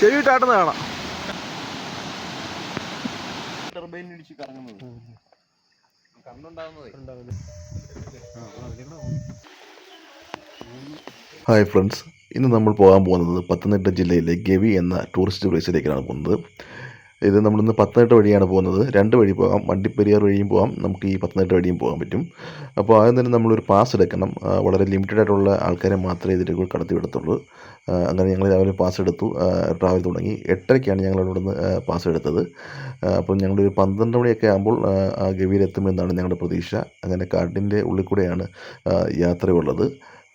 ചെവി കാട്ടുന്ന കാണാം. ടർബൈൻ ഇടിച്ച് കറങ്ങുന്നത് ഹായ് ഫ്രണ്ട്സ് ഇന്ന് നമ്മൾ പോകാൻ പോകുന്നത് പത്തനംതിട്ട ജില്ലയിലെ ഗവി എന്ന ടൂറിസ്റ്റ് പ്ലേസിലേക്കാണ് പോകുന്നത്. ഇത് നമ്മളിന്ന് പത്തനംതിട്ട വഴിയാണ് പോകുന്നത്. രണ്ട് വഴി പോകാം. വണ്ടിപ്പെരിയാർ വഴിയും പോകാം. നമുക്ക് ഈ പത്തനംതിട്ട വഴിയും പോകാൻ പറ്റും. അപ്പോൾ ആദ്യം തന്നെ നമ്മളൊരു പാസ് എടുക്കണം. വളരെ ലിമിറ്റഡ് ആയിട്ടുള്ള ആൾക്കാരെ മാത്രമേ ഇതിലേക്ക് കടത്തി വിടത്തുള്ളൂ. അങ്ങനെ ഞങ്ങൾ രാവിലെ പാസ് എടുത്തു. ട്രാവൽ തുടങ്ങി. എട്ടരയ്ക്കാണ് ഞങ്ങൾ അവിടെ നിന്ന് പാസ് എടുത്തത്. അപ്പം അപ്പോൾ ഞങ്ങളൊരു പന്ത്രണ്ട് മണിയൊക്കെ ആകുമ്പോൾ ആ ഗവിയിലെത്തുമെന്നാണ് ഞങ്ങളുടെ പ്രതീക്ഷ. അങ്ങനെ കാട്ടിന്റെ ഉള്ളിൽ കൂടെയാണ് യാത്രയുള്ളത്.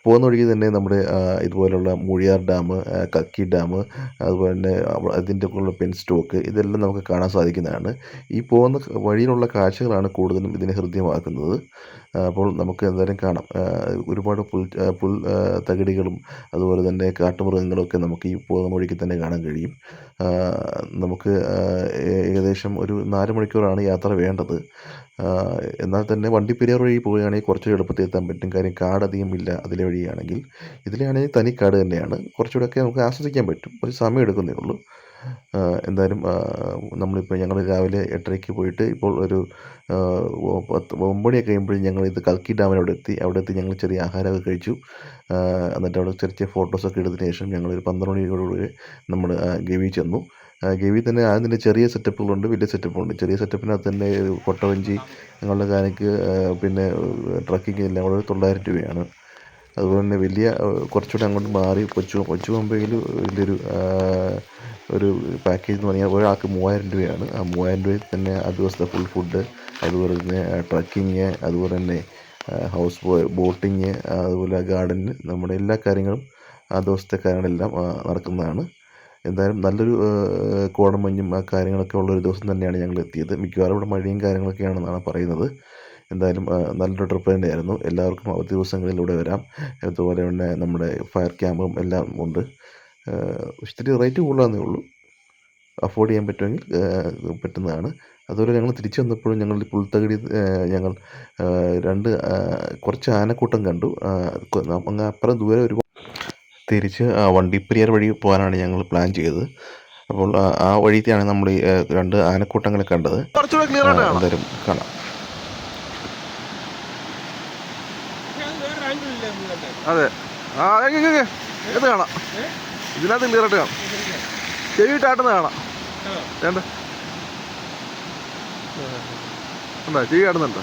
പോകുന്ന വഴിക്ക് തന്നെ നമ്മുടെ ഇതുപോലുള്ള മൂഴിയാർ ഡാം കക്കി ഡാം അതുപോലെ തന്നെ അതിന്റെ ഒക്കെയുള്ള പെൻ സ്റ്റോക്ക് ഇതെല്ലാം നമുക്ക് കാണാൻ സാധിക്കുന്നതാണ്. ഈ പോകുന്ന വഴിയിലുള്ള കാഴ്ചകളാണ് കൂടുതലും ഇതിനെ ഹൃദ്യമാക്കുന്നത്. അപ്പോൾ നമുക്ക് എന്തായാലും കാണാം. ഒരുപാട് പുൽ പുൽ തകിടികളും അതുപോലെ തന്നെ കാട്ടുമൃഗങ്ങളും ഒക്കെ നമുക്ക് ഈ പോകുന്ന വഴിക്ക് തന്നെ കാണാൻ കഴിയും. നമുക്ക് ഏകദേശം ഒരു നാല് മണിക്കൂറാണ് യാത്ര വേണ്ടത്. എന്നാൽ തന്നെ വണ്ടിപ്പെരിയാർ വഴി പോവുകയാണെങ്കിൽ കുറച്ച് എളുപ്പത്തിൽ എത്താൻ പറ്റും. കാര്യം കാടധികം ഇല്ല. അതിലെ വഴിയാണെങ്കിൽ ഇതിലാണെങ്കിൽ തനി കാട് തന്നെയാണ്. കുറച്ചുകൂടെയൊക്കെ നമുക്ക് ആസ്വദിക്കാൻ പറ്റും. കുറച്ച് സമയം എടുക്കുന്നേ ഉള്ളൂ. എന്തായാലും നമ്മളിപ്പോൾ ഞങ്ങൾ രാവിലെ എട്ടരയ്ക്ക് പോയിട്ട് ഇപ്പോൾ ഒരു പത്ത് ഒമ്പണിയൊക്കെ കഴിയുമ്പോഴും ഞങ്ങൾ ഇത് കൽക്കി ഡാമിന് അവിടെ എത്തി. അവിടെ എത്തി ഞങ്ങൾ ചെറിയ ആഹാരമൊക്കെ കഴിച്ചു. എന്നിട്ട് അവിടെ ചെറിയ ചെറിയ ഫോട്ടോസൊക്കെ എടുത്തതിന് ശേഷം ഞങ്ങൾ ഒരു പന്ത്രണ്ട് മണിയോടുകൂടി നമ്മൾ ഗവി ചെന്നു. ഗവി തന്നെ ആദ്യം തന്നെ ചെറിയ സെറ്റപ്പുകളുണ്ട് വലിയ സെറ്റപ്പുണ്ട് ചെറിയ സെറ്റപ്പിനകത്ത് തന്നെ ഒരു കൊട്ടവഞ്ചി അങ്ങനെയുള്ള കാര്യങ്ങൾക്ക് പിന്നെ ട്രക്കിങ് എല്ലാം കൂടെ ഒരു തൊള്ളായിരം രൂപയാണ്. അതുപോലെ തന്നെ വലിയ കുറച്ചുകൂടെ അങ്ങോട്ട് മാറി. കൊച്ചു കൊച്ചു പമ്പയിൽ വലിയൊരു ഒരു പാക്കേജ് എന്ന് പറഞ്ഞാൽ ഒരാൾക്ക് മൂവായിരം രൂപയാണ്. ആ മൂവായിരം രൂപയിൽ തന്നെ ആ ദിവസത്തെ ഫുൾ ഫുഡ് അതുപോലെ തന്നെ ട്രക്കിങ് അതുപോലെ തന്നെ ഹൗസ് ബോട്ടിങ് അതുപോലെ ഗാർഡനിൽ നമ്മുടെ എല്ലാ കാര്യങ്ങളും ആ ദിവസത്തെ കാര്യങ്ങളെല്ലാം നടക്കുന്നതാണ്. എന്തായാലും നല്ലൊരു കോടമഞ്ഞും ആ കാര്യങ്ങളൊക്കെ ഉള്ളൊരു ദിവസം തന്നെയാണ് ഞങ്ങൾ എത്തിയത്. മിക്കവാറും ഇവിടെ മഴയും കാര്യങ്ങളൊക്കെയാണെന്നാണ് പറയുന്നത്. എന്തായാലും നല്ലൊരു ട്രിപ്പ് തന്നെയായിരുന്നു. എല്ലാവർക്കും അവധി ദിവസങ്ങളിൽ ഇവിടെ വരാം. അതുപോലെ തന്നെ നമ്മുടെ ഫയർ ക്യാമ്പും എല്ലാം ഉണ്ട്. ഇത്തിരി റേറ്റ് കൂടുതലാണെന്നേ ഉള്ളൂ. അഫോർഡ് ചെയ്യാൻ പറ്റുമെങ്കിൽ പറ്റുന്നതാണ്. അതുപോലെ ഞങ്ങൾ തിരിച്ചു വന്നപ്പോഴും ഞങ്ങൾ പുൽത്തകിടി ഞങ്ങൾ രണ്ട് കുറച്ച് ആനക്കൂട്ടം കണ്ടു. അങ്ങ് അപ്പുറം ദൂരെ ഒരു തിരിച്ച് വണ്ടിപ്പെരിയാർ വഴി പോകാനാണ് ഞങ്ങൾ പ്ലാൻ ചെയ്തത്. അപ്പോൾ ആ, വഴിക്കാണ് നമ്മൾ രണ്ട് ആനക്കൂട്ടങ്ങളെ കണ്ടത്. എന്തായാലും കാണാം. അതെ. ആ. ഇത് കാണാം. ഇതിനകത്ത് ക്ലിയർ ആയിട്ട് കാണാം. ചെവി കാട്ടുന്ന കാണാം. വേണ്ട. ഉണ്ടോ? ചെവി കാട്ടുന്നുണ്ടോ